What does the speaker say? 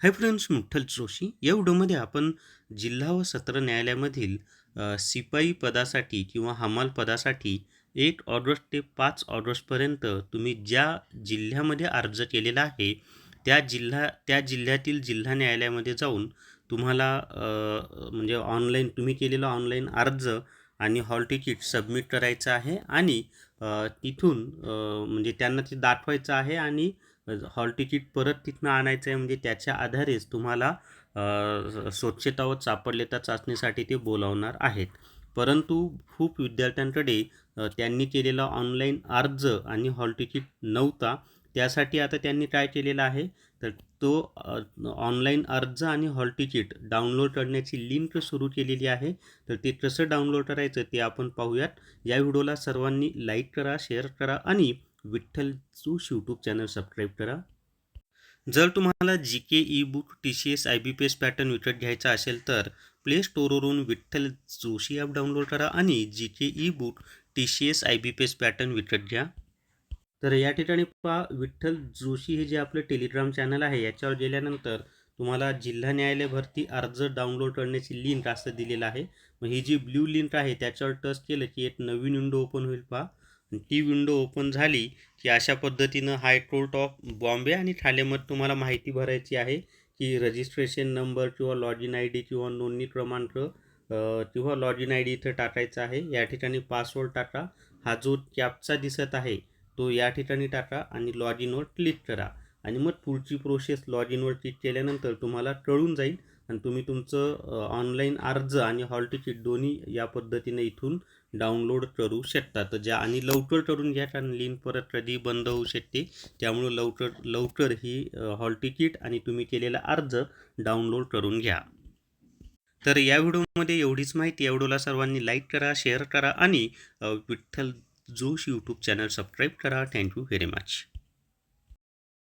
Hi friends मुठ्ठल Joshi. या व्हिडिओमध्ये आपण जिल्हा व सत्र न्यायालयामधील अ, शिपाई पदासाठी किंवा हमाल पदासाठी एक ऑगस्ट ते पाच ऑगस्टपर्यंत तुम्ही ज्या जिल्ह्यामध्ये अर्ज केलेला आहे त्या जिल्हा त्या जिल्ह्यातील जिल्हा न्यायालयामध्ये जाऊन तुम्हाला म्हणजे ऑनलाईन तुम्ही केलेला ऑनलाईन अर्ज आणि हॉल तिकीट सबमिट करायचं आहे आणि तिथून म्हणजे त्यांना ते दाखवायचं आहे आणि म्हणजे हॉल तिकीट परत तिथनं आणायचं आहे म्हणजे त्याच्या आधारेच तुम्हाला स्वच्छता व सापडलेता चाचणीसाठी ते बोलावणार आहेत. परंतु खूप विद्यार्थ्यांकडे त्यांनी केलेला ऑनलाईन अर्ज आणि हॉल तिकीट नव्हता त्यासाठी आता त्यांनी काय केलेलं आहे? तर तो ऑनलाईन अर्ज आणि हॉल तिकीट डाउनलोड करण्याची लिंक सुरू केलेली आहे. तर ते कसं डाउनलोड करायचं ते आपण पाहूयात. या व्हिडिओला सर्वांनी लाईक करा शेअर करा आणि विठ्ठल जोश यूट्यूब चॅनल सबस्क्राईब करा. जर तुम्हाला G K ebook T C S I B P S pattern विकत घ्यायचा असेल तर प्ले स्टोरवरून विठ्ठल जोशी ॲप डाउनलोड करा आणि G K ebook T C S I B P S pattern विकत घ्या. तर या ठिकाणी पहा विठ्ठल जोशी हे जे आपलं टेलिग्राम चॅनल आहे याच्यावर गेल्यानंतर तुम्हाला जिल्हा न्यायालय भरती अर्ज डाउनलोड करण्याची लिंक असं दिलेलं आहे. मग ही जी ब्ल्यू लिंक आहे त्याच्यावर टच केलं की एक नवीन विंडो ओपन होईल पहा. ही ती विंडो ओपन झाली की अशा पद्धतीनं हायकोर्ट ऑफ बॉम्बे आणि ठाण्यामध्ये तुम्हाला माहिती भरायची आहे की रजिस्ट्रेशन नंबर किंवा लॉग इन आय डी किंवा नोंदणी क्रमांक किंवा लॉग इन आय डी इथं टाकायचा आहे. या ठिकाणी पासवर्ड टाका. हा जो कॅपचा दिसत आहे तो या ठिकाणी टाका आणि लॉग इनवर क्लिक करा. आणि मग पुढची प्रोसेस लॉग इनवर क्लिक केल्यानंतर तुम्हाला कळून जाईल. आणि तुम्ही तुमचं ऑनलाईन अर्ज आणि हॉल तिकीट दोन्ही या पद्धतीने इथून डाउनलोड करू शकता. तर ज्या आणि लवकर करून घ्या कारण लिंक परत कधी बंद होऊ शकते. त्यामुळं लवकर लवकर ही हॉल तिकीट आणि तुम्ही केलेला अर्ज डाउनलोड करून घ्या. तर या व्हिडिओमध्ये एवढीच माहिती. या व्हिडिओला सर्वांनी लाईक करा शेअर करा आणि Vitthal Joshi YouTube channel subscribe करा. Thank you very much